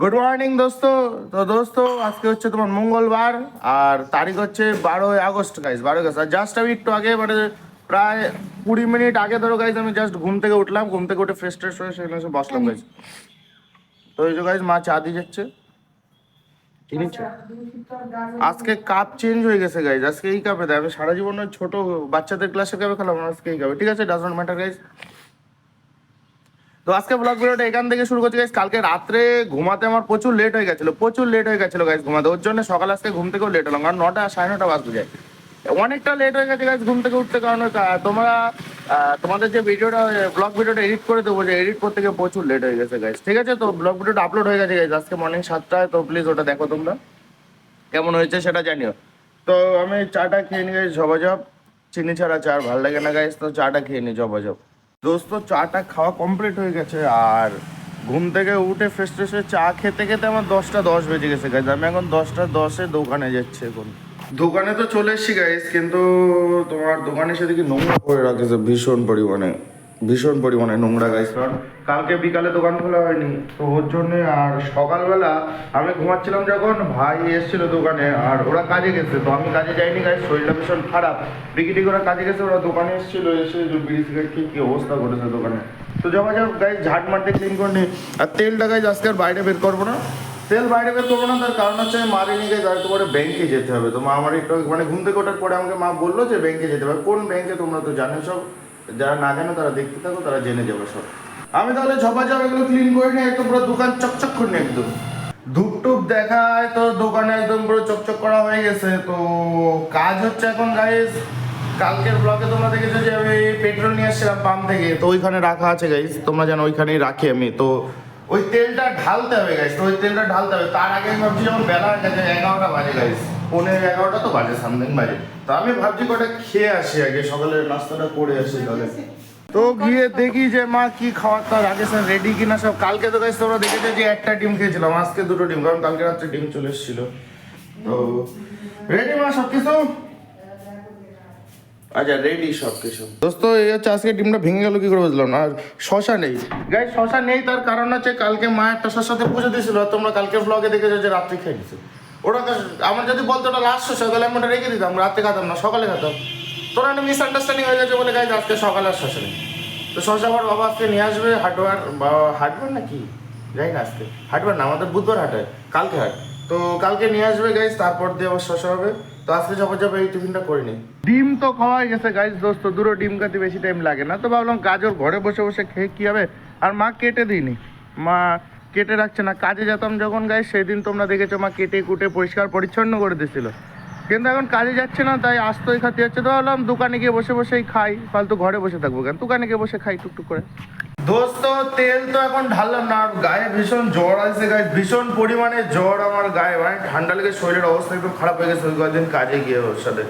Good morning দোস্ত। তো দোস্ত, আজকে হচ্ছে তোমার মঙ্গলবার, আর তারিখ হচ্ছে বারোই আগস্ট গাইজ বারোই আগস্ট। আর জাস্ট আমি একটু আগে মানে প্রায় কুড়ি মিনিট আগে ধরো গাইজ আমি জাস্ট ঘুম থেকে উঠলাম। ঘুম থেকে উঠে ফ্রেশ ট্রেশ হয়ে সেখানে এসে বসলাম গাইজ তো এই যে গাইজ মা চা দিয়ে যাচ্ছে। কি নিচ্ছে? আজকে কাপ চেঞ্জ হয়ে গেছে গাইজ আজকে এই কাপে দেয়। আমি সারা জীবন ছোট বাচ্চাদের ক্লাসে কাপে খেলাম, আজকে এই কাপে ঠিক আছে? ডাজন্ট ম্যাটার গাইজ তো আজকে ব্লগ ভিডিওটা এখান থেকে শুরু করছি গাইস কালকে রাত্রে ঘুমাতে আমার প্রচুর লেট হয়ে গেছিল, প্রচুর লেট হয়ে গেছিল গাইস ঘুমাতে। ওর জন্য সকাল আজকে ঘুম থেকেও লেট হলাম, কারণ নটা, সাড়ে নটা বাজতে যায় অনেকটা লেট হয়ে গেছে গাইস ঘুম থেকে উঠতে, কারণ তোমরা তোমাদের যে ভিডিওটা ব্লগ ভিডিওটা এডিট করে দেবো, যে এডিট করতে গিয়ে প্রচুর লেট হয়ে গেছে গাইস ঠিক আছে? তো ব্লগ ভিডিওটা আপলোড হয়ে গেছে গাইস আজকে মর্নিং সাতটায়, তো প্লিজ ওটা দেখো তোমরা। কেমন হয়েছে সেটা জানিও। তো আমি চাটা খেয়ে নিই গাইস ঝবাঝপ চিনি ছাড়া চা আর ভালো লাগে না গাইস তো চাটা খেয়ে নিই ঝবাঝপ দোস্ত, চাটা খাওয়া কমপ্লিট হয়ে গেছে আর ঘুম থেকে উঠে ফ্রেশ ফ্রেশ চা খেতে খেতে আমার দশটা দশ বেজে গেছে গাইজ আমি এখন দশটা দশে দোকানে যাচ্ছি এখন। দোকানে তো চলে এসছি গাইস কিন্তু তোমার দোকানে সেদিকে নোংরা করে রাখেছে ভীষণ পরিমাণে। ভীষণ পরিমাণে নোংরা গাইজ কারণ কালকে বিকালে দোকান খোলা হয়নি, তো ওর জন্যে আর সকালবেলা আমি ঘুমাচ্ছিলাম যখন ভাই এসেছিল দোকানে আর ওরা কাজে গেছে, তো আমি কাজে যাইনি গাইজ শরীরটা ভীষণ খারাপ। বিকিটি ওরা কাজে গেছে, ওরা দোকানে এসেছিল, এসে বিড়ি সিগারেট কি অবস্থা করেছে দোকানে। তো যখন যখন গাইজ ঝাট মারতে ক্লিন করে নি আর তেলটা গাইজ আজকে আর বাইরে বের করব না। তেল বাইরে বের করব না, তার কারণ হচ্ছে আমি মারে নিয়ে আর তোমার ব্যাংকে যেতে হবে। তো মা আমার একটু মানে ঘুম থেকে ওঠার পরে আমাকে মা বলল যে ব্যাংকে যেতে হবে। কোন ব্যাংকে তোমরা তো জানো সব? যারা না জানো তারা দেখতে থাকো, তারা জেনে যাবে সব। আমি তাহলে ঝপা ঝপ এগুলো ক্লিন করে নিই একদম পুরো দোকান চকচক করে নিই একদম। ধূপ টুপ দেখায় তো দোকানে একদম পুরো চকচক করা হয়ে গেছে। তো কাজ হচ্ছে এখন গাইজ কালকের ব্লগে তোমরা দেখেছ যে আমি পেট্রোল নিয়ে এসেছিলাম পাম্প থেকে। তো ওইখানে রাখা আছে গাইজ তোমরা জানো ওইখানেই রাখি আমি। তো ওই তেলটা ঢালতে হবে গাইজ তো ওই তেলটা ঢালতে হবে। তার আগে আমি ভাবছি যখন বেলা এগারোটা বাজে গাইজ পনেরো এগারোটা তো বাজে, সামথিং বাজে। তো আমি ভাবছি কটা খেয়ে আসি আগে, সকালের নাস্তাটা করে আসি তাহলে। তো গিয়ে দেখি যে মা কি খাওয়ার, তার আগে স্যার রেডি কিনা সব। কালকে তো গাইজ তোমরা দেখেছ যে একটা ডিম খেয়েছিলাম, আজকে দুটো ডিম, কারণ কালকে রাত্রে ডিম চলে এসেছিল। তো রেডি মা সব কিছু আচ্ছা রেডি সব কিছু দোস্ত, এই হচ্ছে আজকে ডিমটা ভেঙে গেল, কি করে বুঝলাম না? আর শশা নেই। শশা নেই, তার কারণ হচ্ছে কালকে মা একটা পুজো তোমরা কালকে ব্লগে দেখেছ যে রাত্রে খেয়ে গেছে ওটা আমার যদি বলতো ওটা লাস্ট শশা তাহলে আমি ওটা রেখে দিতাম, রাতে খেতাম না, সকালে খেতাম। তোরা একটা মিসআন্ডারস্ট্যান্ডিং হয়ে গেছে বলে গাইজ আজকে সকালে আর নেই তো শশা আমার বাবা আজকে নিয়ে আসবে হাটবার বা হাটবার না কি? যাই না আজকে। হাটবার না, আমাদের বুধবার হাট কালকে হাট। তো কালকে নিয়ে আসবে গাইজ তারপর দিয়ে আবার শশা হবে। তো আজকে যাব যাব এই টিফিনটা করে নিই ডিম তো খাওয়া হয়ে গেছে গাইজ দোস্ত, দুটো ডিম খাতে বেশি টাইম লাগে না। তো ভাবলাম গাজর ঘরে বসে বসে খেয়ে কি হবে? আর মা কেটে দিইনি। মা কেটে রাখছে না। কাজে যেতাম যখন গাই সেদিন তোমরা দেখেছ মা কেটে কুটে পরিষ্কার পরিচ্ছন্ন করে দিছিল কিন্তু এখন কাজে যাচ্ছে না, তাই আস্তই খাতে যাচ্ছে। তো ভাবলাম দোকানে গিয়ে বসে বসেই খাই, ফালতু ঘরে বসে থাকব কেন? দোকানে গিয়ে বসে খাই, টুকটুক করে। দোস্ত, তেল তো এখন ঢাললাম না, আর গায়ে ভীষণ জ্বর আছে গায়ে ভীষণ পরিমাণে জ্বর আমার গায়ে। মানে ঠান্ডা লেগে শরীরের অবস্থা একটু খারাপ হয়ে গেছে কয়েকদিন কাজে গিয়ে ওর সাথে।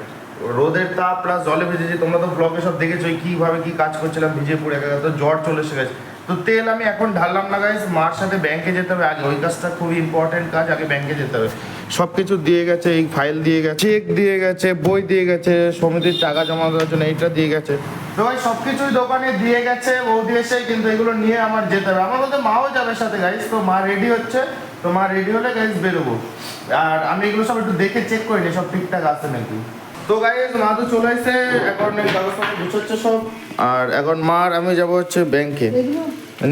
রোদের তাপ, প্লাস জলে ভিজেছি, তোমরা তো ব্লগে সব দেখেছ কীভাবে কি কাজ করছিলাম, ভিজে পড়ে গেছে তো জ্বর চলে এসে গেছে। তো তেল আমি এখন ঢাললাম না গাইস মার সাথে ব্যাংকে যেতে হবে। আগে ওই কাজটা খুব ইম্পর্টেন্ট কাজ, আগে ব্যাংকে যেতে হবে। সব কিছু দিয়ে গেছে, এই ফাইল দিয়ে গেছে চেক দিয়ে গেছে, বই দিয়ে গেছে, সমিতির টাকা জমা দেওয়ার জন্য এইটা দিয়ে গেছে। তো ভাই সব কিছুই দোকানে দিয়ে গেছে, বৌদি এসে কিন্তু এগুলো নিয়ে আমার যেতে হবে। আমার বলতে মাও যাবে সাথে গাইস তো মা রেডি হচ্ছে, তো মা রেডি হলে গাইস বেরোবো। আর আমি এগুলো সব একটু দেখে চেক করে নিই, সব ঠিকঠাক আছে নাকি? তো গাইস মা তো চলে এসে এখন কাগজপত্র গুছোচ্ছে সব। আর এখন মার আমি যাব হচ্ছে ব্যাংকে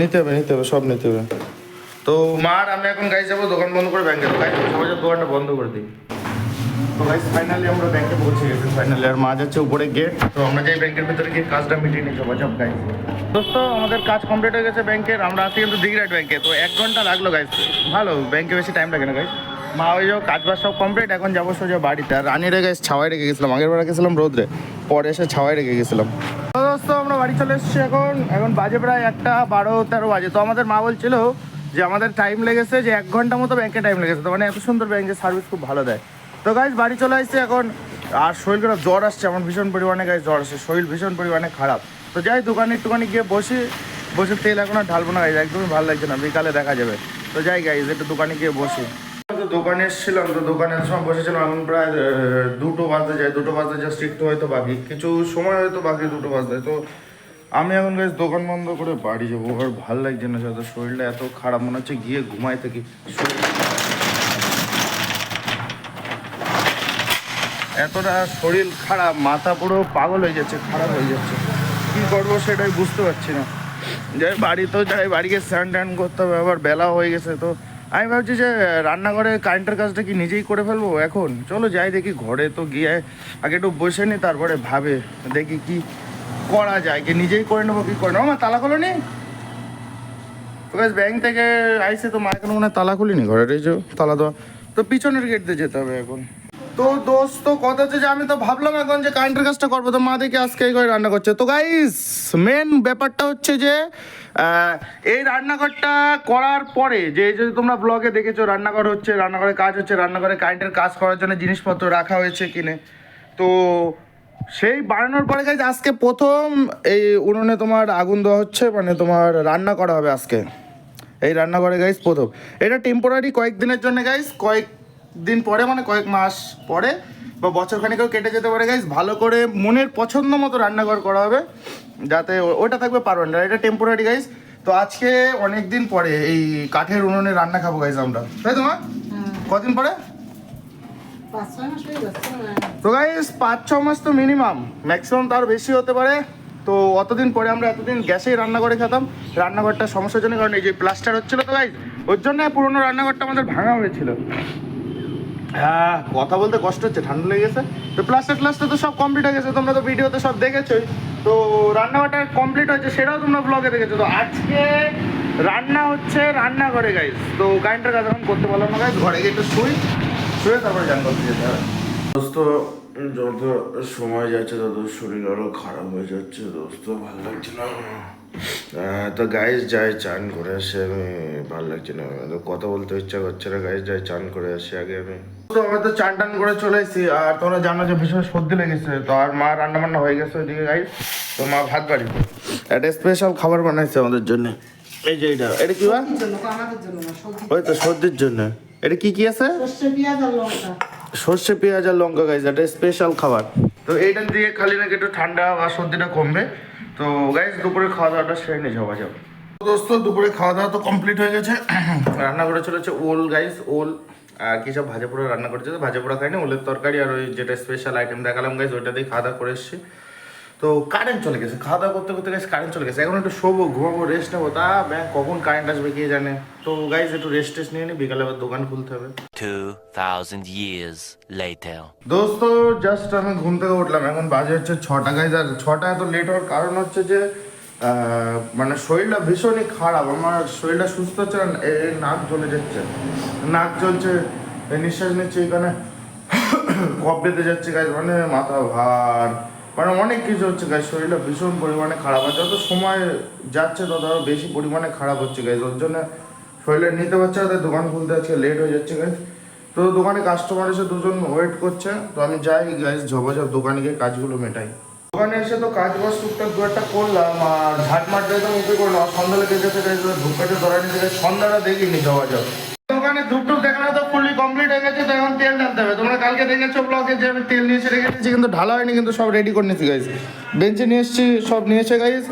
নিতে হবে নিতে হবে সব নিতে হবে। তো মার আমি এখন গাইস যাব দোকান বন্ধ করে ব্যাংকে তো গাইস সবাই দোকানটা বন্ধ করে দিই। তো গাইস ফাইনালি আমরা ব্যাংকে পৌঁছে গেছি। ফাইনালি আর মা যাচ্ছে উপরে গেট তো আমরা যাই ব্যাংকের ভিতরে গিয়ে কাজটা মিটিয়ে নিই সবাই। সব গাইস দোস্ত আমাদের কাজ কমপ্লিট হয়ে গেছে ব্যাংকের আমরা আছি কিন্তু দিগরাট ব্যাংকে তো এক ঘণ্টা লাগল গাইস ভালো ব্যাংকে বেশি টাইম লাগে না গাইস মা ওই যে কাজ বাজ সব কমপ্লিট এখন যাব সোজা বাড়িতে। আর রানিরে গাইস ছাওয়াই রেখে গেছিলাম, আগের বার গেছিলাম রোদ্রে, পরে এসে ছাওয়াই রেখে গেছিলাম। তো দোস্ত, আমরা বাড়ি চলে এসেছি এখন এখন বাজে প্রায় একটা বারো, তেরো বাজে। তো আমাদের মা বলছিল যে আমাদের টাইম লেগেছে যে এক ঘণ্টা মতো ব্যাংকে টাইম লেগেছে, তো মানে এত সুন্দর ব্যাংকের সার্ভিস খুব ভালো দেয়। তো গাইজ বাড়ি চলে আসছে এখন। আর শরীর খারাপ জ্বর আসছে, আমার ভীষণ পরিমাণে গাইজ জ্বর আসছে, শরীর ভীষণ পরিমাণে খারাপ। তো যাই দোকানে একটুখানি গিয়ে বসি, বসে তেল এখন আর ঢালবো না গাইজ একদমই ভালো লাগছে না, বিকালে দেখা যাবে। তো যাই গাইজ একটু দোকানে গিয়ে বসি। তো দোকানে এসেছিলাম তো দোকানের সময় বসেছিলাম, এখন প্রায় দুটো বাজতে যায়, দুটো বাজতে জাস্ট একটু হয়তো বাকি, কিছু সময় হয়তো বাকি দুটো বাজতে তো আমি এখন গাইজ দোকান বন্ধ করে বাড়ি যাব, আর ভালো লাগছে না সাথে শরীরটা এত খারাপ, মনে হচ্ছে গিয়ে ঘুমাই থাকি। এতটা শরীর খারাপ, মাথা পুরো পাগল হয়ে যাচ্ছে, খারাপ হয়ে যাচ্ছে। কী করব সেটাই বুঝতে পারছি না। যাই বাড়ি তো যাই, বাড়িকে স্নান ট্যান করতে হবে, আবার বেলা হয়ে গেছে, তো আমি ভাবছি যে, রান্নাঘরে কারেন্টের কাজটা কি নিজেই করে ফেলব এখন? চলো যাই দেখি, ঘরে তো গিয়ে আগে একটু বসে নি, তারপরে ভাবে। দেখি কি করা যায়, কি নিজেই করে নেব, কি করে নেব। আমার তালা খোলো নি ব্যাংক থেকে আইসে তো মা এখন মনে হয় তালা খুলিনি, ঘরের এই যে তালা দেওয়া। তো পিছনের গেট দিয়ে যেতে হবে এখন। তো দোস্ত, কথা হচ্ছে যে আমি তো ভাবলাম এখন যে কারেন্টের কাজটা করব। তো মা দেখে আজকে এই করে রান্না করছে। তো গাইস মেন ব্যাপারটা হচ্ছে যে এই রান্নাঘরটা করার পরে যে, এই যে তোমরা ব্লগে দেখেছ, রান্নাঘর হচ্ছে, রান্নাঘরে কাজ হচ্ছে, রান্নাঘরে কারেন্টের কাজ করার জন্য জিনিসপত্র রাখা হয়েছে কিনে। তো সেই বানানোর পরে গাইজ আজকে প্রথম এই উনুনে তোমার আগুন দেওয়া হচ্ছে মানে তোমার রান্না করা হবে আজকে। এই রান্নাঘরে গাইজ প্রথম। এটা টেম্পোরারি কয়েকদিনের জন্য গাইজ কয়েক দিন পরে মানে কয়েক মাস পরে বা বছর খানিকেও কেটে যেতে পারে গাইজ ভালো করে মনের পছন্দ মতো রান্নাঘর করা হবে যাতে ওটা থাকবে পারমানেন্ট এটা টেম্পোরারি গাইজ তো আজকে অনেক দিন পরে এই কাঠের উনুনে রান্না খাব গাইজ আমরা। তাই তো মা? কদিন পরে? হয়ে যাচ্ছে না তো গাইস পাঁচ ছ মাস তো মিনিমাম ম্যাক্সিমাম তার বেশি হতে পারে। তো অতদিন পরে আমরা এতদিন গ্যাসেই রান্না করে খেতাম। রান্নাঘরটা সমস্যার জন্য কারণ এই যে প্লাস্টার হচ্ছিল তো গাইজ ওর জন্য পুরোনো রান্নাঘরটা আমাদের ভাঙা হয়েছিল। হ্যাঁ কথা বলতে কষ্ট হচ্ছে, ঠান্ডা লেগে গেছে। তো প্লাস্টার প্লাস্টার তো সব কমপ্লিট হয়ে গেছে, তোমরা তো ভিডিওতে সব দেখেছোই। তো রান্নাঘরটা কমপ্লিট হয়েছে, সেটাও তোমরা ব্লগে দেখেছ। তো আজকে রান্না হচ্ছে রান্নাঘরে গাইজ তো কারেন্টের কাজ এখন করতে পারলাম না গাইজ ঘরে গিয়ে একটু শুই, শুয়ে তারপরে জান করতে যেতে হবে। দোস্ত, যত সময় যাচ্ছে, তত শরীর আরও খারাপ হয়ে যাচ্ছে, দোস্ত। ভালো লাগছে না? তো গাইজ যাই চান করে আসে আমি ভালো লাগছে না। তো কথা বলতে ইচ্ছা করছে না গাইজ যাই চান করে আসি আগে আমি। তো আমরা তো চান টান করে চলে এসেছি আর তোমরা জানো যে ভীষণ সর্দি লেগেছে তো আর মা রান্না বান্না হয়ে গেছে ওইদিকে গাইজ তো মা ভাত বাড়ি। একটা স্পেশাল খাবার বানাইছে আমাদের জন্য। এই যে এটা এটা কি ওই তো সর্দির জন্য। এটা কি কি আছে? সর্ষে পেঁয়াজ আর লঙ্কা। সর্ষে পেঁয়াজ আর লঙ্কা গাইজ এটা স্পেশাল খাবার। তো এইটা দিয়ে খালি নাকি একটু ঠান্ডা বা সর্দিটা কমবে। তো গাইজ দুপুরে খাওয়া দাওয়াটা সেরে নিয়ে যাওয়া যাবে দোস্ত দুপুরে খাওয়া দাওয়া তো কমপ্লিট হয়ে গেছে। রান্না করে চলেছে ওল গাইস ওল আর কি সব ভাজা পোড়া রান্না করেছে। তো ভাজা পোড়া খাইনি ওলের তরকারি আর ওই যেটা স্পেশাল আইটেম দেখালাম গাইস ওইটা দিয়ে খাওয়া দাওয়া করে এসেছি। তো কারেন্ট চলে গেছে খাওয়া দাওয়া করতে করতে গেছে কারেন্ট চলে গেছে। এখন একটু শোবো ঘুমাবো রেস্ট নেব। তা ব্যাংক কখন কারেন্ট আসবে কে জানে? তো গাইজ একটু রেস্ট টেস্ট নিয়ে নি বিকালে আবার দোকান খুলতে হবে। 2,000 years later. দোস্ত জাস্ট আমি ঘুম থেকে উঠলাম এখন বাজে হচ্ছে ছটা। গাইজ আর ছটা এত লেট হওয়ার কারণ হচ্ছে যে মানে শরীরটা ভীষণই খারাপ। আমার শরীরটা সুস্থ হচ্ছে না নাক জ্বলে যাচ্ছে। নাক জ্বলছে নিঃশ্বাস নিচ্ছে এখানে কপ বেঁধে যাচ্ছে গাইজ মানে মাথা ভার। মানে অনেক কিছু হচ্ছে গাইজ শরীরটা ভীষণ পরিমাণে খারাপ আর যত সময় যাচ্ছে তত আরও বেশি পরিমাণে খারাপ হচ্ছে গাইজ ওর জন্য শরীরে নিতে পারছে তাই দোকান খুলতে আজকে লেট হয়ে যাচ্ছে গাইজ তো দোকানে কাস্টমার এসে দুজন ওয়েট করছে, তো আমি যাই গাইজ ঝপাঝপ দোকানে গিয়ে কাজগুলো মেটাই। দোকানে এসে তো কাজ বাজ টুকটাক দু একটা করলাম, আর ঝাট দিয়ে তো মুখে করলাম আর সন্ধ্যা লেগে গেছে ধূপকাঠে ধরা নিতে সন্ধ্যাটা দেখিনি ঝপাঝপ। দোকানে ধূপ দেখানো তো ফুললি কমপ্লিট হয়ে গেছে। তো এখন তেল ঢালতে হবে। তোমরা কালকে দেখেছ ব্লগে যে তেল নিয়ে এসে রেখে কিন্তু ঢালা হয়নি, কিন্তু সব রেডি করে নিয়েছি গাইজ বেঞ্চে নিয়ে এসেছি, সব নিয়েছে গাইজ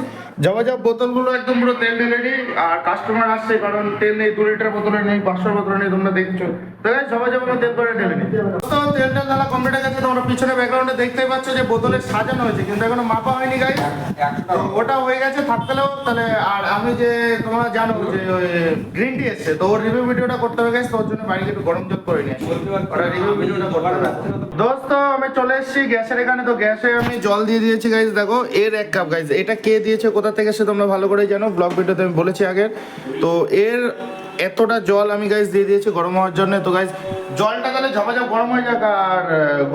যাওয়া যাও বোতলগুলো একদম পুরো তেল নি আর কাস্টমার আসছে, কারণ তেল নেই, দু লিটার বোতলে নেই, পাঁচশো বোতলে নেই, তোমরা দেখছ। গাইজ পিছনে ব্যাকগ্রাউন্ডে দেখতেই পাচ্ছ যে বোতলে সাজানো হয়েছে, কিন্তু এখনও মাপা হয়নি গাইজ ওটা হয়ে গেছে থাকলেও তাহলে, আর আমি যে, তোমরা জানো যে গ্রিন টি এসছে, তো ওর রিভিউ ভিডিওটা করতে হবে গেছে তোর জন্য বাড়িতে একটু গরম জল করে নিয়ে দোস্ত, আমি চলে এসেছি গ্যাসের এখানে। তো গ্যাসে আমি জল দিয়ে দিয়েছি গাইজ দেখো, এর এক কাপ গাইজ এটা কে দিয়েছে, কোথা থেকে সে তোমরা ভালো করে জানো। ব্লগ ভিডিওতে আমি বলেছি আগে তো এর এতটা জল আমি গাইজ দিয়ে দিয়েছি গরম হওয়ার জন্য। তো গাইজ জলটা তাহলে ঝপাঝপ গরম হয়ে যাক আর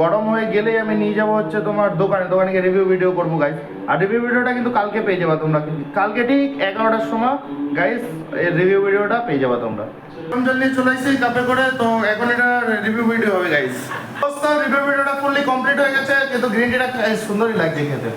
গরম হয়ে গেলেই আমি নিয়ে যাব হচ্ছে তোমার দোকানে। দোকানে গিয়ে রিভিউ ভিডিও করব গাইজ আর রিভিউ ভিডিওটা কিন্তু কালকে পেয়ে যাবা তোমরা। কালকে ঠিক এগারোটার সময় গাইজ এর রিভিউ ভিডিওটা পেয়ে যাবা তোমরা। গরম জল নিয়ে চলে এসেছি কাপে করে, তো এখন এটা রিভিউ ভিডিও হবে গাইজ রিভিউ ভিডিওটা ফুললি কমপ্লিট হয়ে গেছে, কিন্তু গ্রিন টিটা সুন্দরই লাগছে খেতে।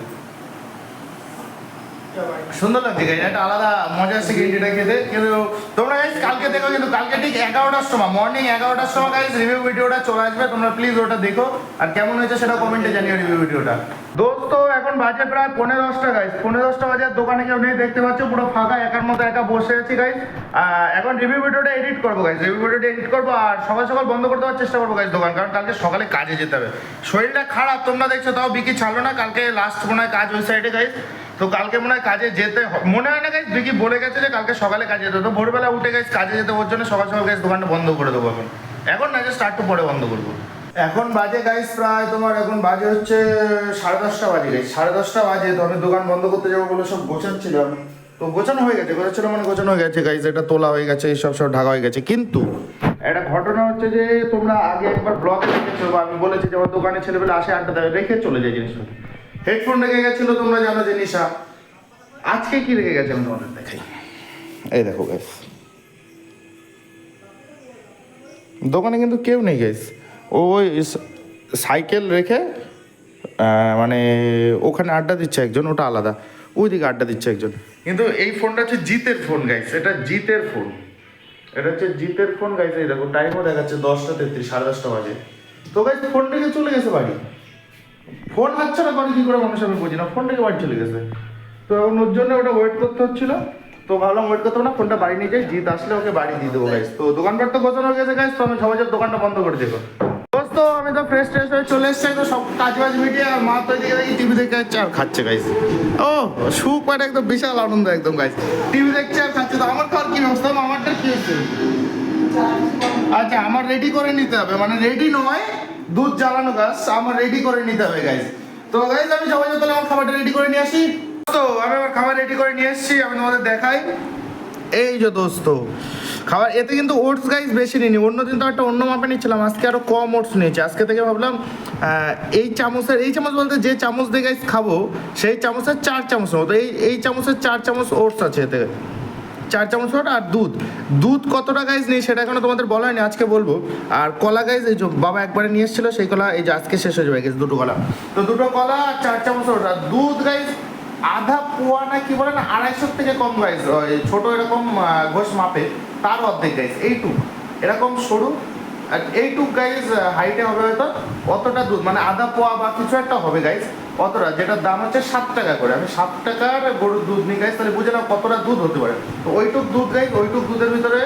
সুন্দর লাগছে গাইজ, একটা আলাদা মজা আসছে গেঞ্জিটা খেতে। কিন্তু তোমরা গাইজ কালকে দেখো, কিন্তু কালকে ঠিক এগারোটার সময় মর্নিং এগারোটার সময় গাইজ রিভিউ ভিডিওটা চলে আসবে, তোমরা প্লিজ ওটা দেখো। আর কেমন হয়েছে সেটা কমেন্টে জানিও রিভিউ ভিডিওটা। দোস্ত, এখন বাজে প্রায় পনেরো দশটা গাইজ পনেরো দশটা বাজে দোকানে কেউ নেই, দেখতে পাচ্ছ, পুরো ফাঁকা, একার মতো একা বসে আছি গাইজ এখন রিভিউ ভিডিওটা এডিট করব গাইজ রিভিউ ভিডিওটা এডিট করব, আর সকাল সকাল বন্ধ করে দেওয়ার চেষ্টা করব গাইজ দোকান, কারণ কালকে সকালে কাজে যেতে হবে। শরীরটা খারাপ, তোমরা দেখছ, তাও বিকি ছাড়লো না, কালকে লাস্ট মনে কাজ ওই সাইডে গাইজ তো কালকে মনে হয় কাজে যেতে মনে হয় না গাইজ বিকি বলে গেছে যে কালকে সকালে কাজে যেতে। তো ভোরবেলা উঠে গেছে কাজে যেতে ওর জন্য সকাল সকাল গাইজ দোকানটা বন্ধ করে দেবো এখন। এখন না যে স্টার্ট পরে বন্ধ করব। এখন বাজে গাইজ প্রায় তোমার এখন বাজে হচ্ছে সাড়ে দশটা বাজে গাইজ সাড়ে দশটা বাজে, তো আমি দোকান বন্ধ করতে যাব বলে সব গোছাচ্ছিলাম। তো গোছানো হয়ে গেছে, গোছাচ্ছিল মানে গোছানো হয়ে গেছে গাইজ এটা তোলা হয়ে গেছে, এইসব সব ঢাকা হয়ে গেছে। কিন্তু একটা ঘটনা হচ্ছে যে তোমরা আগে একবার ব্লগে দেখেছ, বা আমি বলেছি যে আমার দোকানে ছেলেবেলা আসে, আড্ডা দেয়, রেখে চলে যায় জিনিসটা হেডফোন রেখে গেছিল তোমরা জানো যে নিশা। আজকে কি রেখে গেছে আমি তোমাদের দেখাই। এই দেখো গাইস দোকানে কিন্তু কেউ নেই গাইস ওই সাইকেল রেখে মানে ওখানে আড্ডা দিচ্ছে একজন ওটা আলাদা। ওইদিকে আড্ডা দিচ্ছে একজন। কিন্তু এই ফোনটা হচ্ছে জিতের ফোন গাইস এটা জিতের ফোন। এটা হচ্ছে জিতের ফোন গাইস এই দেখো টাইমও দেখাচ্ছে দশটা তেত্রিশ সাড়ে দশটা বাজে। তো গাইস ফোন রেখে চলে গেছে বাড়ি। ফোন হাতছা না করে কি করে মানুষ আমি বুঝি না, ফোন থেকে বাড়ি চলে গেছে। তো এখন ওর জন্য ওটা ওয়েট করতে হচ্ছিল। তো ভাবলাম ওয়েট করতে না, ফোনটা বাড়ি নিয়ে যাই জিত আসলে ওকে বাড়ি দিয়ে দেবো গাইস তো দোকানপাট তো গোছানো হয়ে গেছে গাইস তো আমি সবাই দোকানটা বন্ধ করে দেবো। আমি তো ফ্রেশ ট্রেশ হয়ে চলে এসছি তো সব কাজ বাজ মিটিয়ে আর মা তো দেখি টিভি দেখে আর খাচ্ছে গাইস ও সুখ মানে একদম বিশাল আনন্দ একদম গাইস টিভি দেখছে আর খাচ্ছে, তো আমার খাওয়ার কি ব্যবস্থা? আমারটা কি হচ্ছে? আচ্ছা আমার রেডি করে নিতে হবে মানে রেডি নয় দুধ জ্বালানো গাছ আমার রেডি করে নিতে হবে গাইজ তো গাইজ আমি সবাই তাহলে আমার খাবারটা রেডি করে নিয়ে আসি। তো, আমি আমার খাবার রেডি করে নিয়ে এসেছি, আমি তোমাদের দেখাই। এই যে দোস্ত, খাবার, এতে কিন্তু ওটস গাইজ বেশি নিইনি। অন্যদিন তো একটা অন্য মাপে নিচ্ছিলাম, আজকে আরও কম ওটস নিয়েছি। আজকে থেকে ভাবলাম এই চামচের, এই চামচ বলতে যে চামচ দিয়ে গাইজ খাব, সেই চামচের চার চামচ নেব তো এই এই চামচের চার চামচ ওটস আছে এতে। চার চামচ ওটা আর দুধ। দুধ কতটা গাইজ নেই সেটা এখনও তোমাদের বলা হয়নি আজকে বলব। আর কলা গাইজ এই বাবা একবারে নিয়ে এসেছিল, সেই কলা এই যে আজকে শেষ হয়ে যাবে গেছে দুটো কলা। তো দুটো কলা আর চার চামচ ওটা দুধ গাইজ আধা পোয়া না কি বলে না, আড়াইশোর থেকে কম গাইজ ছোট এরকম ঘোষ মাপে তার অর্ধেক গাইজ এইটুক। এরকম সরু, আর এইটুক গাইজ হাইটে হবে হয়তো অতটা দুধ মানে আধা পোয়া বা কিছু একটা হবে গাইজ অতটা যেটার দাম হচ্ছে সাত টাকা করে। আমি সাত টাকার গরুর দুধ নিই গাইজ তাহলে বুঝে নাও কতটা দুধ হতে পারে। তো ওইটুক দুধ গাইজ ওইটুক দুধের ভিতরে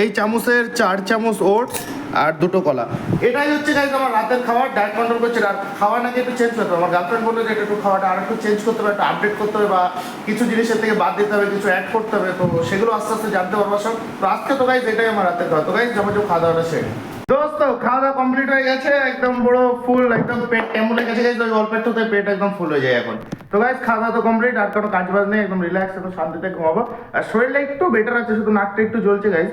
এই চামচের চার চামচ ওটস আর দুটো কলা। এটাই হচ্ছে গাইজ আমার রাতের খাবার ডায়েট কন্ট্রোল করছে। আর খাওয়া নাকি একটু চেঞ্জ করতে হবে। আমার গার্লফ্রেন্ড বলল যে এটা একটু খাওয়াটা আর একটু চেঞ্জ করতে হবে, একটু আপডেট করতে হবে বা কিছু জিনিসের থেকে বাদ দিতে হবে, কিছু অ্যাড করতে হবে। তো সেগুলো আস্তে আস্তে জানতে পারব সব। তো আজকে তো গাইজ এটাই আমার রাতের খাওয়া তো গাইজ যাব যাব খাওয়া দাওয়াটা সেরে দোস্ত খাওয়া দাওয়া কমপ্লিট হয়ে গেছে, একদম বড় ফুল একদম পেট কেমন হয়ে গেছে ওই অল্প একটুতে পেট একদম ফুল হয়ে যায় এখন। তো গাইজ খাওয়া দাওয়া তো কমপ্লিট আর কোনো কাজ বাজ নেই, একদম রিল্যাক্স একদম শান্তিতে ঘুমাবো। আর শরীরটা একটু বেটার আছে, শুধু নাকটা একটু জ্বলছে গাইজ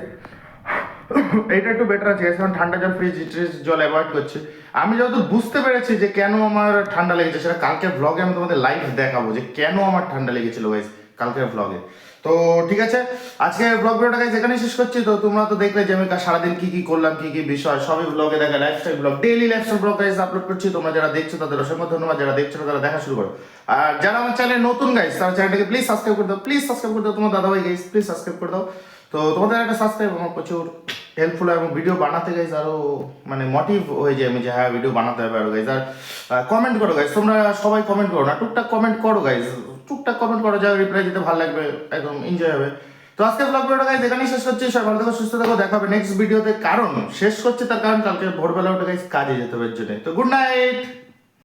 এটা একটু বেটার আছে কারণ ঠান্ডা জল ফ্রিজ ট্রিজ জল অ্যাভয়েড করছে। আমি যত বুঝতে পেরেছি যে কেন আমার ঠান্ডা লেগেছে, সেটা কালকের ব্লগে আমি তোমাদের লাইভ দেখাবো যে কেন আমার ঠান্ডা লেগেছিল গাইজ কালকের ব্লগে তো ঠিক আছে, আজকে ব্লগ ভিডিওটা গাইজ এখানেই শেষ করছি। তো তোমরা তো দেখলে যে আমি সারাদিন কি কি করলাম, কি কি বিষয়, সবই ব্লগে দেখা lifestyle vlog daily lifestyle vlog guys upload করছি। তোমরা যারা দেখছ তাদের অসংখ্য ধন্যবাদ, যারা দেখছ তারা দেখা শুরু করো। আর যারা আমার চ্যানেলে নতুন গাইজ তারা চ্যানেলটাকে প্লিজ সাবস্ক্রাইব করে দাও প্লিজ সাবস্ক্রাইব করে দাও। তোমার দাদাভাই গাইজ প্লিজ সাবস্ক্রাইব করে দাও। তো তোমাদের একটা সাবস্ক্রাইব আমার প্রচুর হেল্পফুল হয় এবং ভিডিও বানাতে গাইজ আরও মানে মোটিভ হয়ে যায় আমি যে হ্যাঁ ভিডিও বানাতে হবে আরও গাইজ আর কমেন্ট করো গাইজ তোমরা সবাই কমেন্ট করো না, টুকটাক কমেন্ট করো গাইজ টুকটাক কমেন্ট করা যায় রিপ্লাই দিতে, ভালো লাগবে, একদম এনজয় হবে। তো আজকে ব্লগ ভিডিওটা গাইজ এখানেই শেষ করছি, সবাই ভালো থেকো, সুস্থ থাকো, দেখা হবে নেক্সট ভিডিওতে কারণ, শেষ করছে তার কারণ, কালকে ভোরবেলা ওটা গাইজ কাজে যেতে হবে জন্য। তো গুড নাইট